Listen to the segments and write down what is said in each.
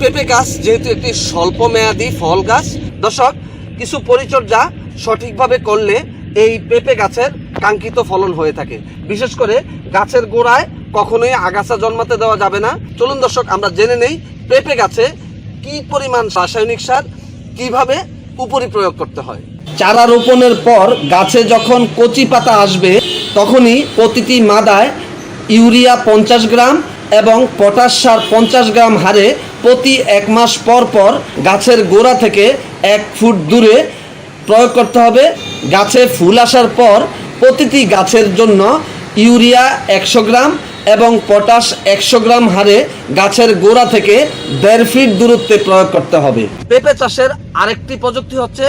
পেঁপে গাছ যেহেতু একটি স্বল্প মেয়াদি ফল গাছ, দর্শক, কিছু পরিচর্যা সঠিকভাবে করলে এই পেঁপে গাছের কাঙ্ক্ষিত ফলন হয়ে থাকে। বিশেষ করে গাছের গোড়ায় কখনোই আগাছা জন্মাতে দেওয়া যাবে না। চলুন দর্শক, আমরা জেনে নেই পেঁপে গাছে কি পরিমাণ রাসায়নিক সার কীভাবে উপরি প্রয়োগ করতে হয়। চারা রোপণের পর গাছে যখন কচি পাতা আসবে, তখনই প্রতিটি মাদায় ইউরিয়া পঞ্চাশ গ্রাম এবং পটাশ সার পঞ্চাশ গ্রাম হারে প্রতি এক মাস পর পর গাছের গোড়া থেকে এক ফুট দূরে প্রয়োগ করতে হবে। গাছে ফুল আসার পর প্রতিটি গাছের জন্য ইউরিয়া একশো গ্রাম এবং পটাশ একশো গ্রাম হারে গাছের গোড়া থেকে দেড় ফিট দূরত্বে প্রয়োগ করতে হবে। পেঁপে চাষের আরেকটি প্রযুক্তি হচ্ছে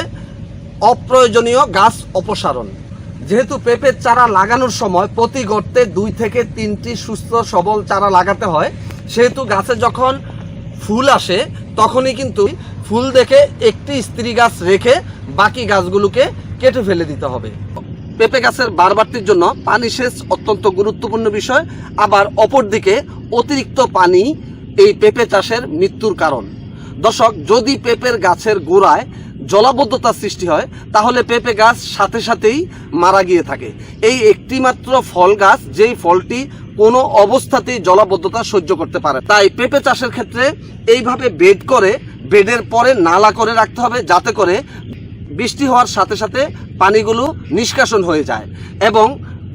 অপ্রয়োজনীয় গাছ অপসারণ। যেহেতু পেঁপের চারা লাগানোর সময় প্রতি গর্তে দুই থেকে তিনটি সুস্থ সবল চারা লাগাতে হয়, সেহেতু গাছে যখন ফুল আসে, তখনই কিন্তু ফুল দেখে একটি স্ত্রী গাছ রেখে বাকি গাছগুলোকে কেটে ফেলে দিতে হবে। পেঁপে গাছের বারবারটির জন্য পানি সেচ অত্যন্ত গুরুত্বপূর্ণ বিষয়। আবার অপরদিকে অতিরিক্ত পানি এই পেঁপে চাষের মৃত্যুর কারণ। দর্শক, যদি পেঁপের গাছের গোড়ায় জলাবদ্ধতার সৃষ্টি হয়, তাহলে পেঁপে গাছ সাথে সাথেই মারা গিয়ে থাকে। এই একটিমাত্র ফল গাছ, যেই ফলটি কোনো অবস্থাতেই জলাবদ্ধতা সহ্য করতে পারে তাই পেঁপে চাষের ক্ষেত্রে এইভাবে বেড করে, বেডের পরে নালা করে রাখতে হবে, যাতে করে বৃষ্টি হওয়ার সাথে সাথে পানিগুলো নিষ্কাশন হয়ে যায় এবং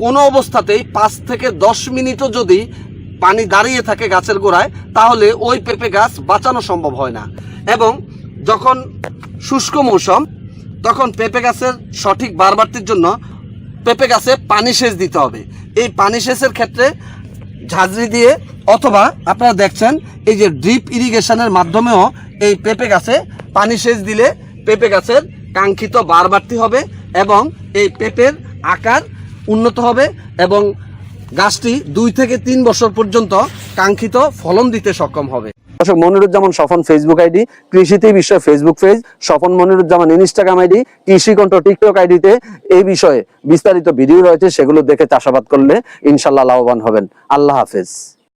কোনো অবস্থাতেই পাঁচ থেকে দশ মিনিটও যদি পানি দাঁড়িয়ে থাকে গাছের গোড়ায়, তাহলে ওই পেঁপে গাছ বাঁচানো সম্ভব হয় না। এবং যখন শুষ্ক মৌসুম, তখন পেঁপে গাছের সঠিক বারবার্তির জন্য পেঁপে গাছে পানি সেচ দিতে হবে। এই পানি সেচের ক্ষেত্রে ঝাঁঝরি দিয়ে অথবা আপনারা দেখছেন এই যে ড্রিপ ইরিগেশনের মাধ্যমেও এই পেঁপে গাছে পানি সেচ দিলে পেঁপে গাছের কাঙ্ক্ষিত বারবার্তি হবে এবং এই পেঁপের আকার উন্নত হবে এবং গাছটি দুই থেকে তিন বছর পর্যন্ত কাঙ্ক্ষিত ফলন দিতে সক্ষম হবে। দর্শক, মনিরুজ্জামান স্বপন ফেসবুক আইডি কৃষিতে বিষয় Facebook page Swapan Moniruzzaman Instagram ID কৃষি কণ্ঠ টিকটক আইডিতে এই বিষয়ে বিস্তারিত ভিডিও রয়েছে, সেগুলো দেখে চাষাবাদ করলে ইনশাল্লাহ লাভবান হবেন। আল্লাহ হাফেজ।